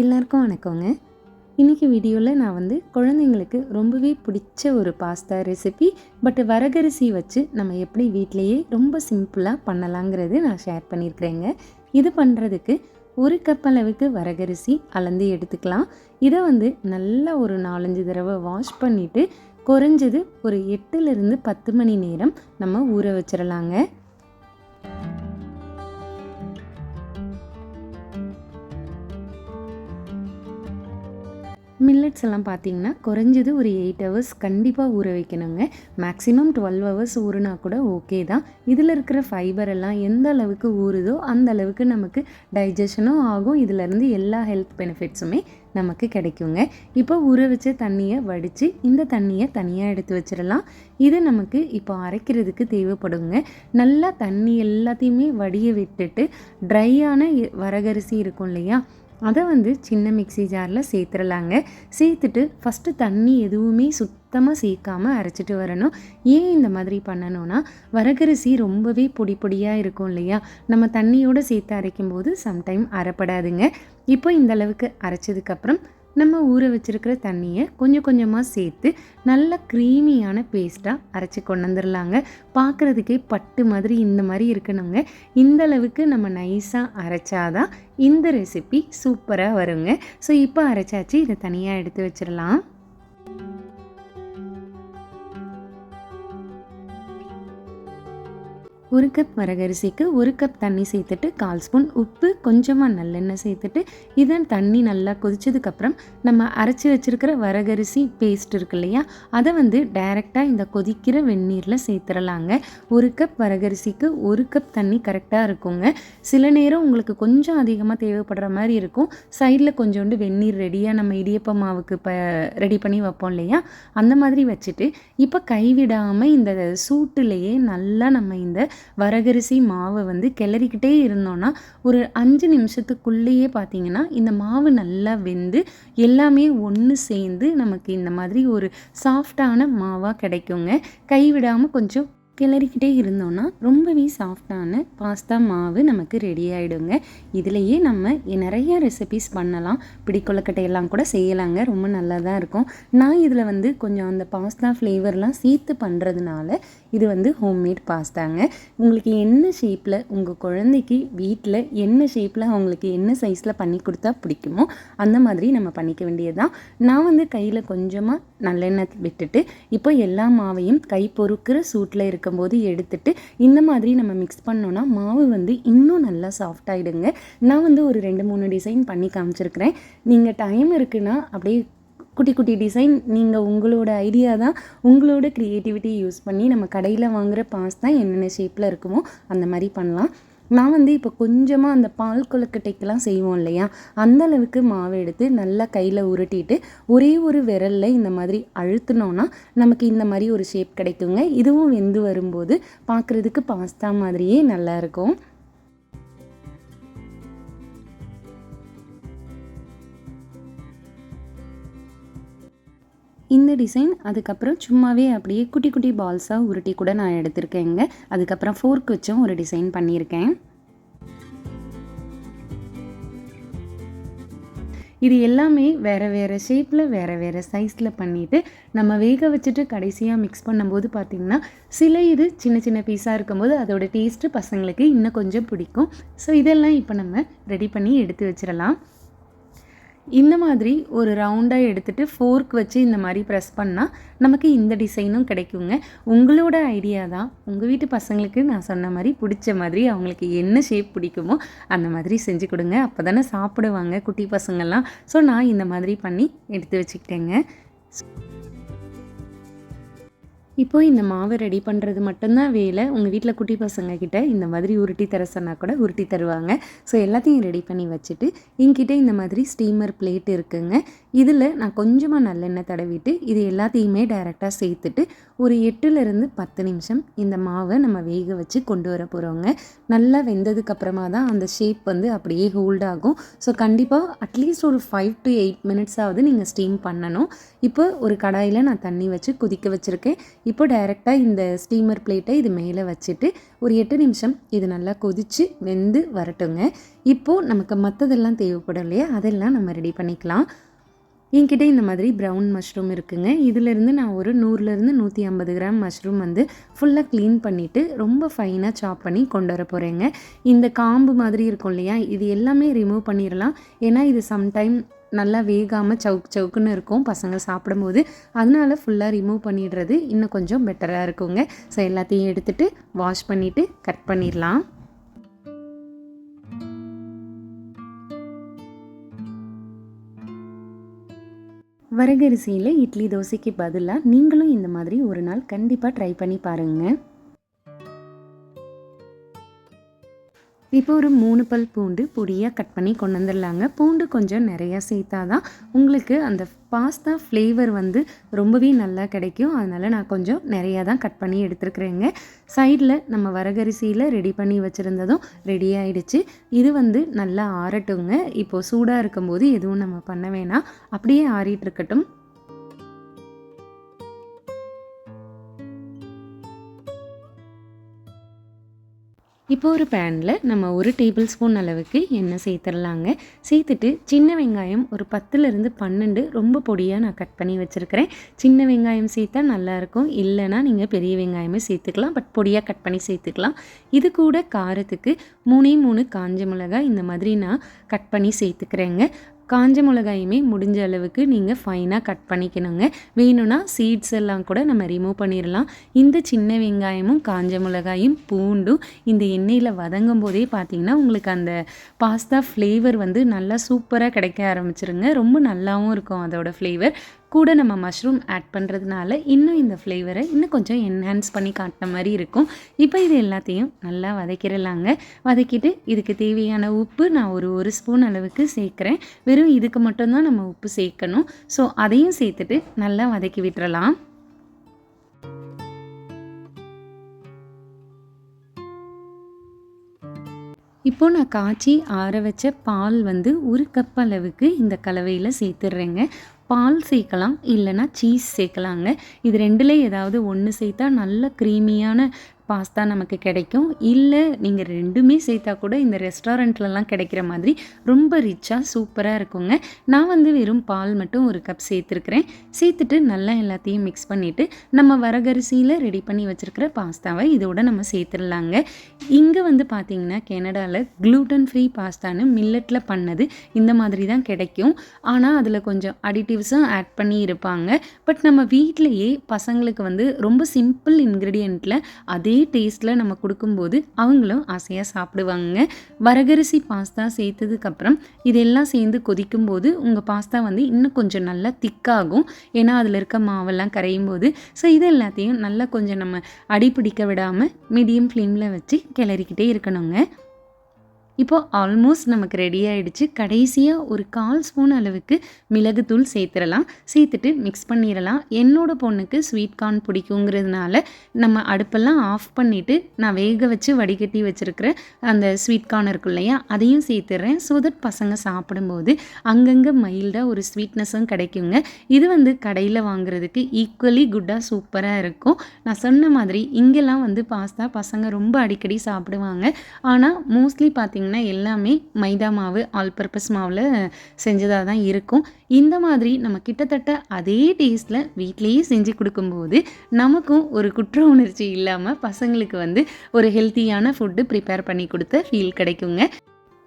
எல்லாருக்கும் வணக்கங்க. இன்றைக்கி வீடியோவில் நான் வந்து குழந்தைங்களுக்கு ரொம்பவே பிடிச்ச ஒரு பாஸ்தா ரெசிபி பட் வரகரிசி வச்சு நம்ம எப்படி வீட்டிலையே ரொம்ப சிம்பிளாக பண்ணலாங்கிறது நான் ஷேர் பண்ணியிருக்கிறேங்க இது பண்ணுறதுக்கு ஒரு கப் அளவுக்கு வரகரிசி அளந்து எடுத்துக்கலாம். இதை வந்து நல்லா ஒரு நாலஞ்சு தடவை வாஷ் பண்ணிவிட்டு குறைஞ்சது ஒரு எட்டுலேருந்து பத்து மணி நேரம் நம்ம ஊற வச்சிடலாங்க மில்லட்ஸ் எல்லாம் பார்த்தீங்கன்னா குறைஞ்சது ஒரு எயிட் ஹவர்ஸ் கண்டிப்பாக ஊற வைக்கணுங்க. மேக்ஸிமம் டுவெல் ஹவர்ஸ் ஊறுனா கூட ஓகே தான். இதில் இருக்கிற ஃபைபர் எல்லாம் எந்த அளவுக்கு ஊறுதோ அந்த அளவுக்கு நமக்கு டைஜஷனும் ஆகும். இதிலேருந்து எல்லா ஹெல்த் பெனிஃபிட்ஸுமே நமக்கு கிடைக்குங்க. இப்போ ஊற வச்ச தண்ணியை வடித்து இந்த தண்ணியை தனியாக எடுத்து வச்சிடலாம். இது நமக்கு இப்போ அரைக்கிறதுக்கு தேவைப்படுங்க. நல்லா தண்ணி எல்லாத்தையுமே வடிய விட்டுட்டு ட்ரையான வரகரிசி இருக்கும் இல்லையா? அதை வந்து சின்ன மிக்சி ஜாரில் சேர்த்துடலாங்க சேர்த்துட்டு ஃபஸ்ட்டு தண்ணி எதுவுமே சுத்தமாக சேர்க்காமல் அரைச்சிட்டு வரணும். ஏன் இந்த மாதிரி பண்ணணும்னா வரகரிசி ரொம்பவே பொடி பொடியாக இருக்கும் இல்லையா? நம்ம தண்ணியோடு சேர்த்து அரைக்கும் போது சம்டைம் அரைப்படாதுங்க. இப்போ இந்த அளவுக்கு அரைச்சதுக்கப்புறம் நம்ம ஊற வச்சுருக்கிற தண்ணியை கொஞ்சம் கொஞ்சமாக சேர்த்து நல்ல க்ரீமியான பேஸ்ட்டாக அரைச்சி கொண்டு வந்துடலாங்க பார்க்குறதுக்கே பட்டு மாதிரி இந்த மாதிரி இருக்கணுங்க. இந்த அளவுக்கு நம்ம நைஸாக அரைச்சாதான் இந்த ரெசிபி சூப்பராக வருங்க. ஸோ இப்போ அரைச்சாச்சு இதை தனியாக எடுத்து வச்சிடலாம் ஒரு கப் வரகரிசிக்கு ஒரு கப் தண்ணி சேர்த்துட்டு கால் ஸ்பூன் உப்பு கொஞ்சமாக நல்லெண்ணெய் சேர்த்துட்டு இதன் தண்ணி நல்லா கொதிச்சதுக்கப்புறம் நம்ம அரைச்சி வச்சுருக்கிற வரகரிசி பேஸ்ட் இருக்கு இல்லையா? அதை வந்து டைரெக்டாக இந்த கொதிக்கிற வெந்நீரில் சேர்த்துடலாங்க ஒரு கப் வரகரிசிக்கு ஒரு கப் தண்ணி கரெக்டாக இருக்குங்க. சில நேரம் உங்களுக்கு கொஞ்சம் அதிகமாக தேவைப்படுற மாதிரி இருக்கும். சைடில் கொஞ்சோண்டு வெந்நீர் ரெடியாக நம்ம இடியப்ப மாவுக்கு இப்போ ரெடி பண்ணி வைப்போம் இல்லையா? அந்த மாதிரி வச்சுட்டு இப்போ கைவிடாமல் இந்த சூட்டுலேயே நல்லா நம்ம இந்த வரகரிசி மாவை வந்து கிளறிக்கிட்டே இருந்தோன்னா ஒரு அஞ்சு நிமிஷத்துக்குள்ளேயே பார்த்தீங்கன்னா இந்த மாவு நல்லா வெந்து எல்லாமே ஒன்று சேர்ந்து நமக்கு இந்த மாதிரி ஒரு சாஃப்டான மாவாக கிடைக்குங்க. கைவிடாமல் கொஞ்சம் கிளறிக்கிட்டே இருந்தோன்னா ரொம்பவே சாஃப்டான பாஸ்தா மாவு நமக்கு ரெடி ஆகிடுங்க இதுலேயே நம்ம நிறைய ரெசிபிஸ் பண்ணலாம். பிடிக்கொள்ளக்கட்டையெல்லாம் கூட செய்யலாங்க. ரொம்ப நல்லா தான் இருக்கும். நான் இதில் வந்து கொஞ்சம் அந்த பாஸ்தா ஃப்ளேவர்லாம் சேர்த்து பண்ணுறதுனால இது வந்து ஹோம்மேட் பாஸ்தாங்க உங்களுக்கு என்ன ஷேப்பில் உங்கள் குழந்தைக்கு வீட்டில் என்ன ஷேப்பில் அவங்களுக்கு என்ன சைஸில் பண்ணி கொடுத்தா பிடிக்குமோ அந்த மாதிரி நம்ம பண்ணிக்க வேண்டியதுதான். நான் வந்து கையில் கொஞ்சமாக நல்லெண்ணெய் விட்டுட்டு இப்போ எல்லா மாவையும் கை பொறுக்கிற சூட்டில் இருக்கும்போது எடுத்துட்டு இந்த மாதிரி நம்ம மிக்ஸ் பண்ணோன்னா மாவு வந்து இன்னும் நல்லா சாஃப்ட் ஆகிடுங்க நான் வந்து ஒரு ரெண்டு மூணு டிசைன் பண்ணி காமிச்சிருக்கிறேன். நீங்கள் டைம் இருக்குன்னா அப்படியே குட்டி குட்டி டிசைன் நீங்கள் உங்களோட ஐடியா தான். உங்களோட க்ரியேட்டிவிட்டி யூஸ் பண்ணி நம்ம கடையில் வாங்குகிற பாஸ் தான் என்னென்ன ஷேப்பில் இருக்குமோ அந்த மாதிரி பண்ணலாம். நான் வந்து இப்போ கொஞ்சமாக அந்த பால் கொழுக்கட்டைக்கெல்லாம் செய்வோம் இல்லையா? அந்தளவுக்கு மாவு எடுத்து நல்லா கையில் உருட்டிட்டு ஒரே ஒரு விரலில் இந்த மாதிரி அழுத்தினோன்னா நமக்கு இந்த மாதிரி ஒரு ஷேப் கிடைக்குங்க. இதுவும் வெந்து வரும்போது பார்க்குறதுக்கு பாஸ்தா மாதிரியே நல்லாயிருக்கும் இந்த டிசைன் அதுக்கப்புறம் சும்மாவே அப்படியே குட்டி குட்டி பால்ஸாக உருட்டி கூட நான் எடுத்திருக்கேங்க. அதுக்கப்புறம் ஃபோர்க் வச்சும் ஒரு டிசைன் பண்ணியிருக்கேன். இது எல்லாமே வேறு வேறு ஷேப்பில் வேறு வேறு சைஸில் பண்ணிவிட்டு நம்ம வேக வச்சுட்டு கடைசியாக மிக்ஸ் பண்ணும்போது பார்த்திங்கன்னா சில இது சின்ன சின்ன பீஸாக இருக்கும்போது அதோடய டேஸ்ட்டு பசங்களுக்கு இன்னும் கொஞ்சம் பிடிக்கும். ஸோ இதெல்லாம் இப்போ நம்ம ரெடி பண்ணி எடுத்து வச்சிடலாம். இந்த மாதிரி ஒரு ரவுண்டாக எடுத்துகிட்டு ஃபோர்க் வச்சு இந்த மாதிரி ப்ரெஸ் பண்ணால் நமக்கு இந்த டிசைனும் கிடைக்குங்க. உங்களோட ஐடியா தான். உங்கள் வீட்டு பசங்களுக்கு நான் சொன்ன மாதிரி பிடிச்ச மாதிரி அவங்களுக்கு என்ன ஷேப் பிடிக்குமோ அந்த மாதிரி செஞ்சு கொடுங்க. அப்போ தானே சாப்பிடுவாங்க குட்டி பசங்கள்லாம். ஸோ நான் இந்த மாதிரி பண்ணி எடுத்து வச்சுக்கிட்டேங்க. இப்போ இந்த மாவை ரெடி பண்ணுறது மட்டும்தான் வேலை. உங்கள் வீட்டில் குட்டி பசங்க கிட்ட இந்த மாதிரி உருட்டி தர சொன்னால் கூட உருட்டி தருவாங்க. ஸோ எல்லாத்தையும் ரெடி பண்ணி வச்சுட்டு என்கிட்ட இந்த மாதிரி ஸ்டீமர் பிளேட் இருக்குங்க. இதில் நான் கொஞ்சமாக நல்லெண்ணெய் தடவிட்டு இது எல்லாத்தையுமே டைரெக்டாக சேர்த்துட்டு ஒரு எட்டுலேருந்து பத்து நிமிஷம் இந்த மாவை நம்ம வேக வச்சு கொண்டு வர போகிறோங்க நல்லா வெந்ததுக்கப்புறமா தான் அந்த ஷேப் வந்து அப்படியே ஹோல்ட் ஆகும். ஸோ கண்டிப்பாக அட்லீஸ்ட் ஒரு ஃபைவ் டு எயிட் மினிட்ஸாவது நீங்கள் ஸ்டீம் பண்ணணும். இப்போ ஒரு கடாயில் நான் தண்ணி வச்சு கொதிக்க வச்சுருக்கேன். இப்போ டைரெக்டாக இந்த ஸ்டீமர் பிளேட்டை இது மேலே வச்சுட்டு ஒரு எட்டு நிமிஷம் இது நல்லா கொதித்து வெந்து வரட்டுங்க. இப்போது நமக்கு மற்றதெல்லாம் தேவைப்படும் இல்லையா? அதெல்லாம் நம்ம ரெடி பண்ணிக்கலாம். என்கிட்ட இந்த மாதிரி ப்ரௌன் மஷ்ரூம் இருக்குங்க. இதிலேருந்து நான் ஒரு நூறுலேருந்து நூற்றி ஐம்பது கிராம் மஷ்ரூம் வந்து ஃபுல்லாக க்ளீன் பண்ணிவிட்டு ரொம்ப ஃபைனாக சாப் பண்ணி கொண்டு வர போகிறேங்க இந்த காம்பு மாதிரி இருக்கும் இல்லையா? இது எல்லாமே ரிமூவ் பண்ணிடலாம் ஏன்னா இது சம்டைம் நல்லா வேகாமல் சவுக் சவுக்குன்னு இருக்கும் பசங்க சாப்பிடும்போது. அதனால ஃபுல்லாக ரிமூவ் பண்ணிடுறது இன்னும் கொஞ்சம் பெட்டராக இருக்குங்க. ஸோ எல்லாத்தையும் எடுத்துகிட்டு வாஷ் பண்ணிவிட்டு கட் பண்ணிடலாம். வரகரிசியில் இட்லி தோசைக்கு பதிலாக நீங்களும் இந்த மாதிரி ஒரு நாள் கண்டிப்பாக ட்ரை பண்ணி பாருங்கள் இப்போ ஒரு மூணு பல் பூண்டு பொடியாக கட் பண்ணி கொண்டு வந்துடலாங்க பூண்டு கொஞ்சம் நிறையா சேர்த்தா தான் உங்களுக்கு அந்த பாஸ்தா ஃப்ளேவர் வந்து ரொம்பவே நல்லா கிடைக்கும். அதனால் நான் கொஞ்சம் நிறையா தான் கட் பண்ணி எடுத்துருக்குறேங்க. சைடில் நம்ம வரகரிசியில் ரெடி பண்ணி வச்சுருந்ததும் ரெடி ஆகிடுச்சு இது வந்து நல்லா ஆறட்டுங்க. இப்போது சூடாக இருக்கும்போது எதுவும் நம்ம பண்ண வேணாம். அப்படியே ஆறிட்டு இருக்கட்டும். இப்போ ஒரு பேனில் நம்ம ஒரு டேபிள் ஸ்பூன் அளவுக்கு எண்ணெய் சேர்த்துடலாங்க. சேர்த்துட்டு சின்ன வெங்காயம் ஒரு பத்துலேருந்து பன்னெண்டு ரொம்ப பொடியாக நான் கட் பண்ணி வச்சுருக்கிறேன். சின்ன வெங்காயம் சேர்த்தா நல்லாயிருக்கும் இல்லைனா நீங்கள் பெரிய வெங்காயமே சேர்த்துக்கலாம். பட் பொடியாக கட் பண்ணி சேர்த்துக்கலாம். இது கூட காரத்துக்கு மூணே மூணு காஞ்ச மிளகாய் இந்த மாதிரி நான் கட் பண்ணி சேர்த்துக்கிறேங்க. காஞ்ச மிளகாயுமே முடிஞ்ச அளவுக்கு நீங்கள் ஃபைனாக கட் பண்ணிக்கணுங்க. வேணும்னா சீட்ஸ் எல்லாம் கூட நம்ம ரிமூவ் பண்ணிடலாம் இந்த சின்ன வெங்காயமும் காஞ்ச மிளகாயும் பூண்டும் இந்த எண்ணெயில் வதங்கும் போதே பார்த்தீங்கன்னா உங்களுக்கு அந்த பாஸ்தா ஃப்ளேவர் வந்து நல்லா சூப்பராக கிடைக்க ஆரம்பிச்சிருங்க. ரொம்ப நல்லாவும் இருக்கும் அதோட ஃப்ளேவர் கூட நம்ம மஷ்ரூம் ஆட் பண்ணுறதுனால இன்னும் இந்த ஃப்ளேவரை இன்னும் கொஞ்சம் என்ஹான்ஸ் பண்ணி காட்டின மாதிரி இருக்கும். இப்போ இது எல்லாத்தையும் நல்லா வதக்கிடலாங்க வதக்கிட்டு இதுக்கு தேவையான உப்பு நான் ஒரு ஒரு ஸ்பூன் அளவுக்கு சேர்க்குறேன். வெறும் இதுக்கு மட்டும்தான் நம்ம உப்பு சேர்க்கணும். ஸோ அதையும் சேர்த்துட்டு நல்லா வதக்கி விட்டுறலாம். இப்போது நான் காய்ச்சி ஆற வச்ச பால் வந்து ஒரு கப் அளவுக்கு இந்த கலவையில் சேர்த்துட்றேங்க பால் சேர்க்கலாம் இல்லைனா சீஸ் சேர்க்கலாங்க. இது ரெண்டில் ஏதாவது ஒன்று சேர்த்தா நல்ல க்ரீமியான பாஸ்தா நமக்கு கிடைக்கும். இல்லை நீங்கள் ரெண்டுமே சேர்த்தா கூட இந்த ரெஸ்டாரண்ட்லலாம் கிடைக்கிற மாதிரி ரொம்ப ரிச்சாக சூப்பராக இருக்குங்க. நான் வந்து வெறும் பால் மட்டும் ஒரு கப் சேர்த்துருக்குறேன். சேர்த்துட்டு நல்லா எல்லாத்தையும் மிக்ஸ் பண்ணிவிட்டு நம்ம வரகரிசியில் ரெடி பண்ணி வச்சுருக்கிற பாஸ்தாவை இதோட நம்ம சேர்த்துடலாங்க. இங்கே வந்து பார்த்திங்கன்னா கெனடாவில் க்ளூட்டன் ஃப்ரீ பாஸ்தான்னு மில்லட்டில் பண்ணது இந்த மாதிரி தான் கிடைக்கும். ஆனால் அதில் கொஞ்சம் அடிட்டிவ்ஸும் ஆட் பண்ணி இருப்பாங்க. பட் நம்ம வீட்டிலையே பசங்களுக்கு வந்து ரொம்ப சிம்பிள் இன்க்ரீடியண்ட்டில் அதே டேஸ்ட்டில் நம்ம கொடுக்கும்போது அவங்களும் ஆசையாக சாப்பிடுவாங்க வரகரிசி பாஸ்தா சேர்த்ததுக்கப்புறம் இதெல்லாம் சேர்ந்து கொதிக்கும் போது உங்கள் பாஸ்தா வந்து இன்னும் கொஞ்சம் நல்லா திக்காகும். ஏன்னா அதில் இருக்க மாவெல்லாம் கரையும் போது ஸோ இது எல்லாத்தையும் நல்லா கொஞ்சம் நம்ம அடிப்பிடிக்க விடாமல் மீடியம் ஃப்ளேமில் வச்சு கிளறிக்கிட்டே இருக்கணுங்க. இப்போது ஆல்மோஸ்ட் நமக்கு ரெடி ஆகிடுச்சு கடைசியாக ஒரு கால் ஸ்பூன் அளவுக்கு மிளகுத்தூள் சேர்த்துடலாம். சேர்த்துட்டு மிக்ஸ் பண்ணிடலாம். என்னோட பொண்ணுக்கு ஸ்வீட் கார்ன் பிடிக்குங்கிறதுனால நம்ம அடுப்பெல்லாம் ஆஃப் பண்ணிவிட்டு நான் வேக வச்சு வடிகட்டி வச்சுருக்கிற அந்த ஸ்வீட் கார்ன் இருக்கும் இல்லையா அதையும் சேர்த்துட்றேன். ஸோ தட் பசங்க சாப்பிடும்போது அங்கங்கே மைல்டாக ஒரு ஸ்வீட்னஸும் கிடைக்குங்க. இது வந்து கடையில் வாங்குறதுக்கு ஈக்குவலி குட்டாக சூப்பராக இருக்கும். நான் சொன்ன மாதிரி இங்கெல்லாம் வந்து பாஸ்தா பசங்க ரொம்ப அடிக்கடி சாப்பிடுவாங்க. ஆனால் மோஸ்ட்லி பார்த்திங்கன்னா பார்த்திங்கன்னா எல்லாமே மைதா மாவு ஆல் பர்பஸ் மாவில் செஞ்சதாக தான் இருக்கும். இந்த மாதிரி நம்ம கிட்டத்தட்ட அதே டேஸ்ட்டில் வீட்லேயே செஞ்சு கொடுக்கும்போது நமக்கும் ஒரு குற்ற உணர்ச்சி இல்லாமல் பசங்களுக்கு வந்து ஒரு ஹெல்த்தியான ஃபுட்டு ப்ரிப்பேர் பண்ணி கொடுத்த ஃபீல் கிடைக்குங்க.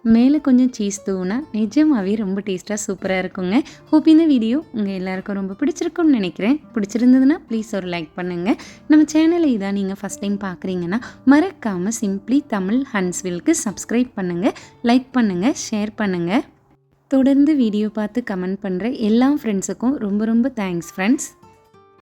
மேலே கொஞ்சம் சீஸ் தூவினா நிஜமாகவே ரொம்ப டேஸ்ட்டாக சூப்பராக இருக்குங்க. ஹோப் இந்த வீடியோ உங்கள் எல்லாருக்கும் ரொம்ப பிடிச்சிருக்கும்னு நினைக்கிறேன். பிடிச்சிருந்ததுன்னா ப்ளீஸ் ஒரு லைக் பண்ணுங்கள் நம்ம சேனலை இதான் நீங்கள் ஃபஸ்ட் டைம் பார்க்குறீங்கன்னா மறக்காமல் சிம்ப்ளி தமிழ் ஹன்ஸ்வில்க்கு சப்ஸ்கிரைப் பண்ணுங்கள் லைக் பண்ணுங்கள் ஷேர் பண்ணுங்கள் தொடர்ந்து வீடியோ பார்த்து கமெண்ட் பண்ணுற எல்லா ஃப்ரெண்ட்ஸுக்கும் ரொம்ப ரொம்ப தேங்க்ஸ் ஃப்ரெண்ட்ஸ்